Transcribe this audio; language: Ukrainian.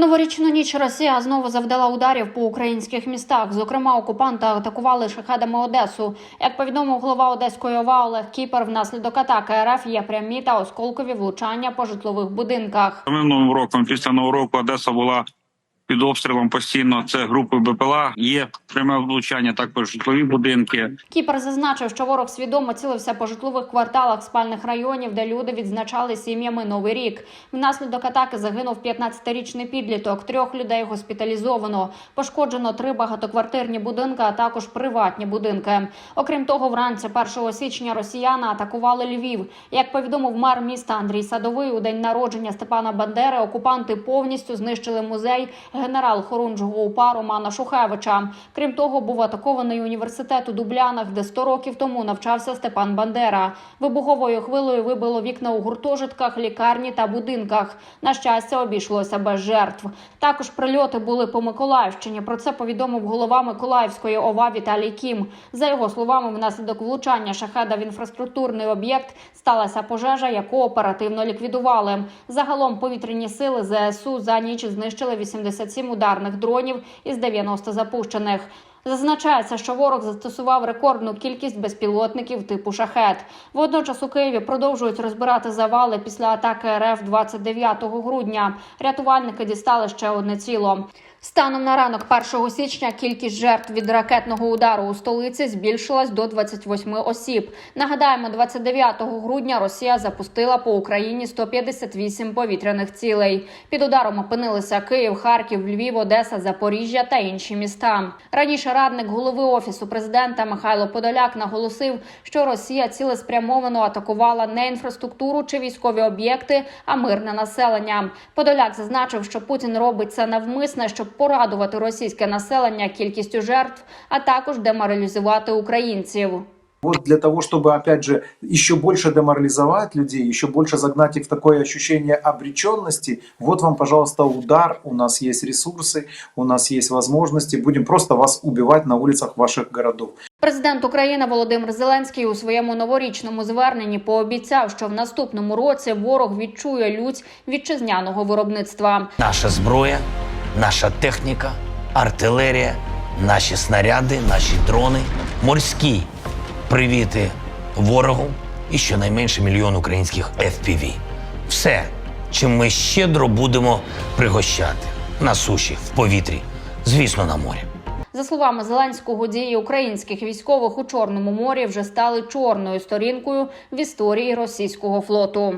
новорічну ніч Росія знову завдала ударів по українських містах. Зокрема, окупанти атакували шахедами Одесу. Як повідомив голова Одеської ОВА Олег Кіпер, внаслідок атаки РФ є прямі та осколкові влучання по житлових будинках. Новим роком, після нового року, Одеса була під обстрілом постійно. Це групи БПЛА. Є пряме влучання, також житлові будинки. Кіпер зазначив, що ворог свідомо цілився по житлових кварталах спальних районів, де люди відзначали сім'ями новий рік. Внаслідок атаки загинув 15-річний підліток. Трьох людей госпіталізовано. Пошкоджено три багатоквартирні будинки, а також приватні будинки. Окрім того, вранці 1 січня росіяни атакували Львів. Як повідомив мер міста Андрій Садовий, у день народження Степана Бандери окупанти повністю знищили музей генерал хорунжого УПА Романа Шухевича. Крім того, був атакований університет у Дублянах, де 100 років тому навчався Степан Бандера. Вибуховою хвилею вибило вікна у гуртожитках, лікарні та будинках. На щастя, обійшлося без жертв. Також прильоти були по Миколаївщині. Про це повідомив голова Миколаївської ОВА Віталій Кім. За його словами, внаслідок влучання шахеда в інфраструктурний об'єкт сталася пожежа, яку оперативно ліквідували. Загалом повітряні сили ЗСУ за ніч знищили 87 ударних дронів із 90 запущених. Зазначається, що ворог застосував рекордну кількість безпілотників типу шахет. Водночас у Києві продовжують розбирати завали після атаки РФ 29 грудня. Рятувальники дістали ще одне тіло. Станом на ранок 1 січня кількість жертв від ракетного удару у столиці збільшилась до 28 осіб. Нагадаємо, 29 грудня Росія запустила по Україні 158 повітряних цілей. Під ударом опинилися Київ, Харків, Львів, Одеса, Запоріжжя та інші міста. Раніше радник голови офісу президента Михайло Подоляк наголосив, що Росія цілеспрямовано атакувала не інфраструктуру чи військові об'єкти, а мирне населення. Подоляк зазначив, що Путін робить це навмисне, щоб порадувати російське населення кількістю жертв, а також деморалізувати українців. Вот для того, чтобы, опять же, еще больше деморализовать людей, еще больше загнать их в такое ощущение обреченности, вот вам, пожалуйста, удар, у нас есть ресурсы, у нас есть возможности, будем просто вас убивать на улицах ваших городов. Президент України Володимир Зеленський у своєму новорічному зверненні пообіцяв, що в наступному році ворог відчує лють вітчизняного виробництва. Наша зброя, наша техніка, артилерія, наші снаряди, наші дрони, морські привіти ворогу і щонайменше мільйон українських FPV. Все, чим ми щедро будемо пригощати на суші, в повітрі, звісно, на морі. За словами Зеленського, дії українських військових у Чорному морі вже стали чорною сторінкою в історії російського флоту.